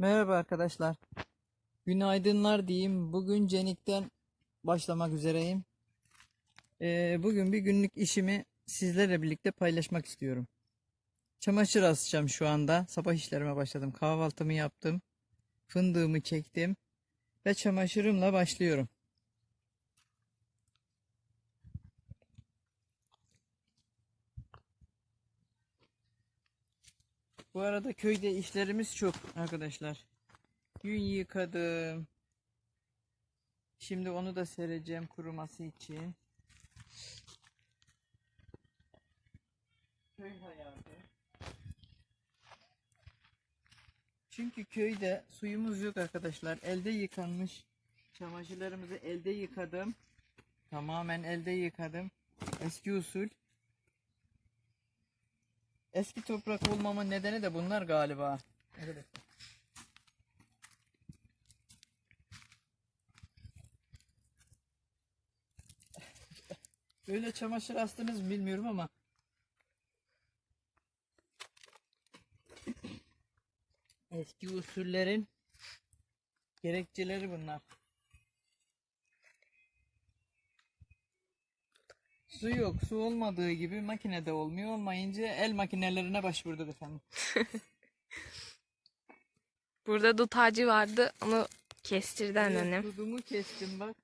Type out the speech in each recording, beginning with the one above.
Merhaba arkadaşlar. Günaydınlar diyeyim. Bugün Cenik'ten başlamak üzereyim. Ee, bugün bir günlük işimi sizlerle birlikte paylaşmak istiyorum. Çamaşır asacağım şu anda. Sabah işlerime başladım. Kahvaltımı yaptım. Fındığımı çektim. Ve çamaşırımla başlıyorum. Bu arada köyde işlerimiz çok arkadaşlar. Gün yıkadım. Şimdi onu da sereceğim kuruması için. Köy hayatı. Çünkü köyde suyumuz yok arkadaşlar. Elde yıkanmış çamaşırlarımızı elde yıkadım. Tamamen elde yıkadım. Eski usul. Eski toprak olmamın nedeni de bunlar galiba. Arkadaşlar. Böyle çamaşır astınız mı bilmiyorum ama eski usullerin gerekçeleri bunlar. Su yok. Su olmadığı gibi makinede olmuyor. Olmayınca el makinelerine başvurduk efendim. Burada dut ağacı vardı. Onu kestirdi annem. Dudumu kestim bak.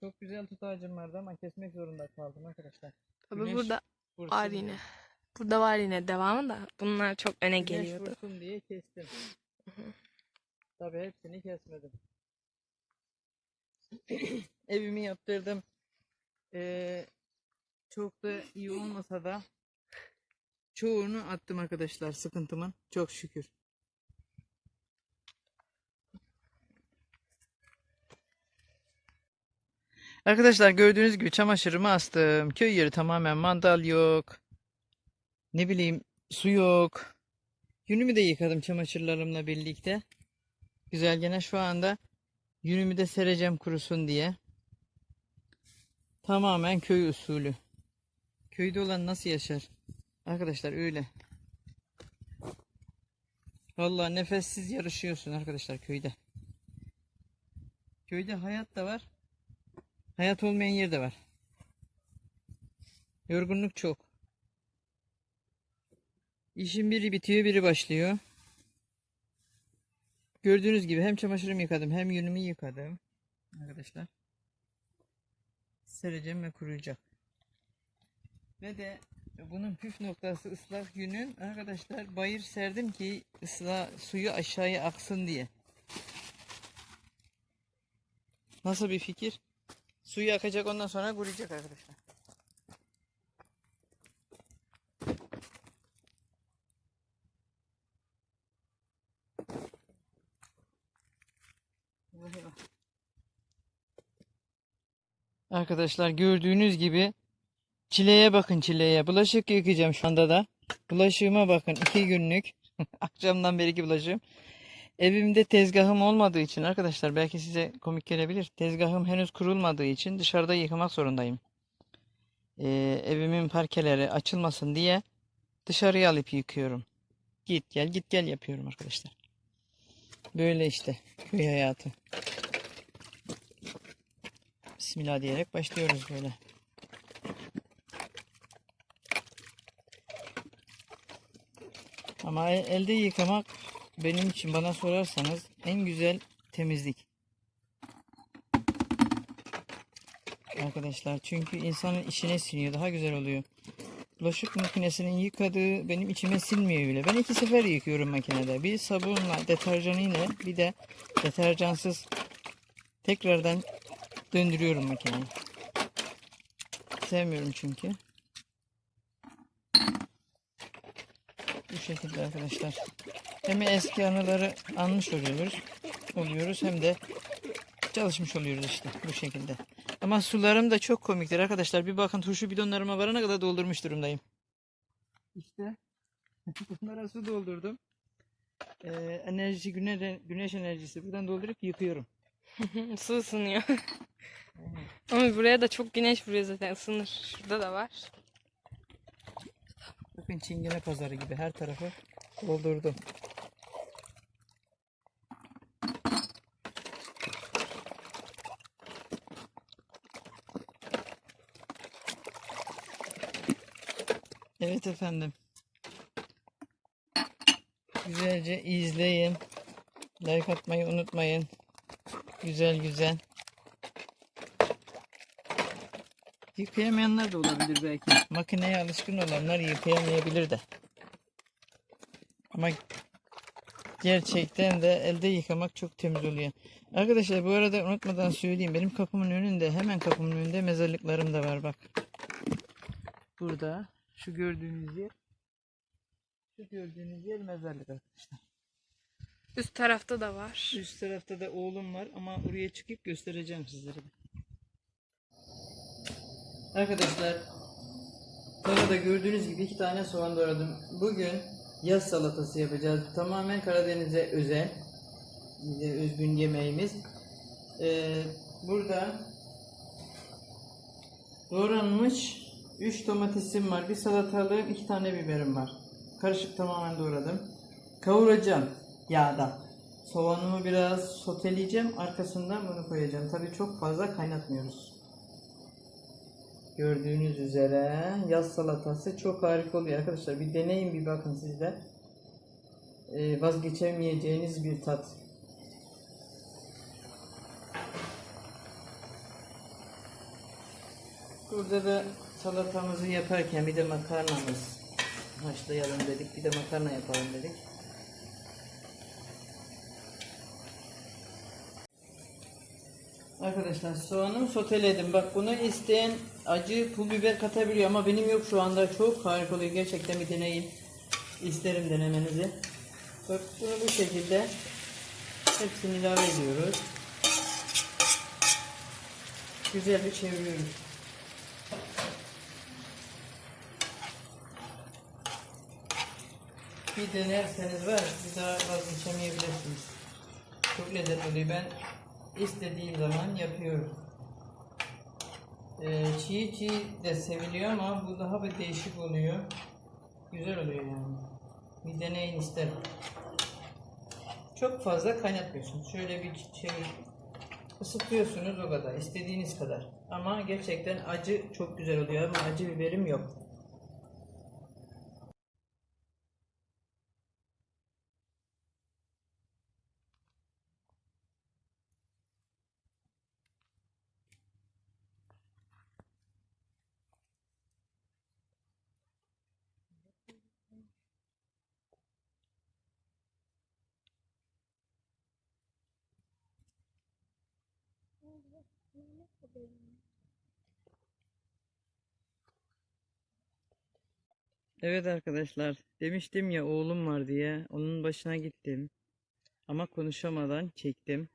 Çok güzel tut ağacım vardı ama kesmek zorunda kaldım arkadaşlar. Tabii Güneş burada vursun var diye. yine. Burada var yine devamı da. Bunlar çok öne Güneş geliyordu. vursun diye kestim. Tabii hepsini kesmedim. Evimi yaptırdım. Ee, çok da iyi olmasa da çoğunu attım arkadaşlar sıkıntımın. Çok şükür. Arkadaşlar gördüğünüz gibi çamaşırımı astım. Köy yeri tamamen mandal yok. Ne bileyim su yok. Yünümü de yıkadım çamaşırlarımla birlikte. Güzel gene şu anda yünümü de sereceğim kurusun diye. Tamamen köy usulü. Köyde olan nasıl yaşar? Arkadaşlar öyle. Vallahi nefessiz yarışıyorsun arkadaşlar köyde. Köyde hayat da var. Hayat olmayan yer de var. Yorgunluk çok. İşin biri bitiyor, biri başlıyor. Gördüğünüz gibi hem çamaşırımı yıkadım, hem yünümü yıkadım. Arkadaşlar. Sereceğim ve kuruyacak. Ve de bunun püf noktası ıslak yünün arkadaşlar bayır serdim ki ısla suyu aşağıya aksın diye. Nasıl bir fikir? Suyu akacak ondan sonra kuruyacak arkadaşlar. Eyvah eyvah. Arkadaşlar gördüğünüz gibi çileye bakın çileye. Bulaşık yıkayacağım şu anda da. Bulaşığıma bakın iki günlük. Akşamdan beriki bulaşığım. Evimde tezgahım olmadığı için arkadaşlar belki size komik gelebilir. Tezgahım henüz kurulmadığı için dışarıda yıkamak zorundayım. Ee, evimin parkeleri açılmasın diye dışarıya alıp yıkıyorum. Git gel git gel yapıyorum arkadaşlar. Böyle işte köy hayatı. Bismillah diyerek başlıyoruz böyle. Ama el- elde yıkamak benim için bana sorarsanız en güzel temizlik. Arkadaşlar çünkü insanın içine siniyor daha güzel oluyor. Bulaşık makinesinin yıkadığı benim içime sinmiyor bile. Ben iki sefer yıkıyorum makinede. Bir sabunla, deterjanıyla bir de deterjansız tekrardan döndürüyorum makineyi. Sevmiyorum çünkü. Bu şekilde arkadaşlar. Hem eski anıları anmış oluyoruz, oluyoruz hem de çalışmış oluyoruz işte bu şekilde. Ama sularım da çok komiktir arkadaşlar. Bir bakın turşu bidonlarıma varana kadar doldurmuş durumdayım. İşte bunlara su doldurdum. Ee, enerji güne, güneş enerjisi buradan doldurup yıkıyorum. Su ısınıyor. Ama buraya da çok güneş vuruyor zaten ısınır. Şurada da var. Bakın çingene pazarı gibi her tarafı doldurdum. Evet efendim. Güzelce izleyin. Like atmayı unutmayın. Güzel güzel. Yıkayamayanlar da olabilir belki. Makineye alışkın olanlar yıkayamayabilir de. Ama gerçekten de elde yıkamak çok temiz oluyor. Arkadaşlar bu arada unutmadan söyleyeyim. Benim kapımın önünde hemen kapımın önünde mezarlıklarım da var bak. Burada şu gördüğünüz yer şu gördüğünüz yer mezarlık arkadaşlar. Üst tarafta da var. Üst tarafta da oğlum var ama oraya çıkıp göstereceğim sizlere. Arkadaşlar Tarlada gördüğünüz gibi iki tane soğan doğradım. Bugün yaz salatası yapacağız. Tamamen Karadeniz'e özel. Bize özgün yemeğimiz. Ee, burada doğranmış 3 domatesim var. Bir salatalığım, 2 tane biberim var. Karışık tamamen doğradım. Kavuracağım yağda. Soğanımı biraz soteleyeceğim. Arkasından bunu koyacağım. Tabii çok fazla kaynatmıyoruz. Gördüğünüz üzere yaz salatası çok harika oluyor arkadaşlar. Bir deneyin bir bakın siz de. Ee, vazgeçemeyeceğiniz bir tat. Burada da salatamızı yaparken bir de makarnamız haşlayalım dedik. Bir de makarna yapalım dedik. Arkadaşlar soğanı soteledim. Bak bunu isteyen acı pul biber katabiliyor ama benim yok şu anda. Çok harika oluyor. Gerçekten bir deneyin. İsterim denemenizi. Bak bunu bu şekilde hepsini ilave ediyoruz. Güzel bir çeviriyoruz. Bir denerseniz var bir daha vazgeçemeyebilirsiniz. Çok lezzetli oluyor. Ben istediğim zaman yapıyorum. Ee, çiğ çiğ de seviliyor ama bu daha bir değişik oluyor. Güzel oluyor yani. Bir deneyin isterim. Çok fazla kaynatmıyorsunuz. Şöyle bir çevir. Isıtıyorsunuz o kadar. istediğiniz kadar. Ama gerçekten acı çok güzel oluyor ama acı biberim yok. Evet arkadaşlar, demiştim ya oğlum var diye. Onun başına gittim. Ama konuşamadan çektim.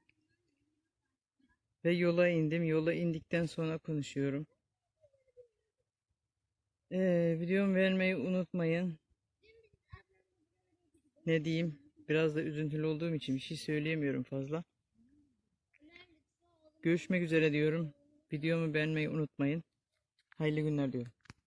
Ve yola indim. Yola indikten sonra konuşuyorum. Ee, videomu beğenmeyi unutmayın. Ne diyeyim? Biraz da üzüntülü olduğum için bir şey söyleyemiyorum fazla. Görüşmek üzere diyorum. Videomu beğenmeyi unutmayın. Hayırlı günler diyorum.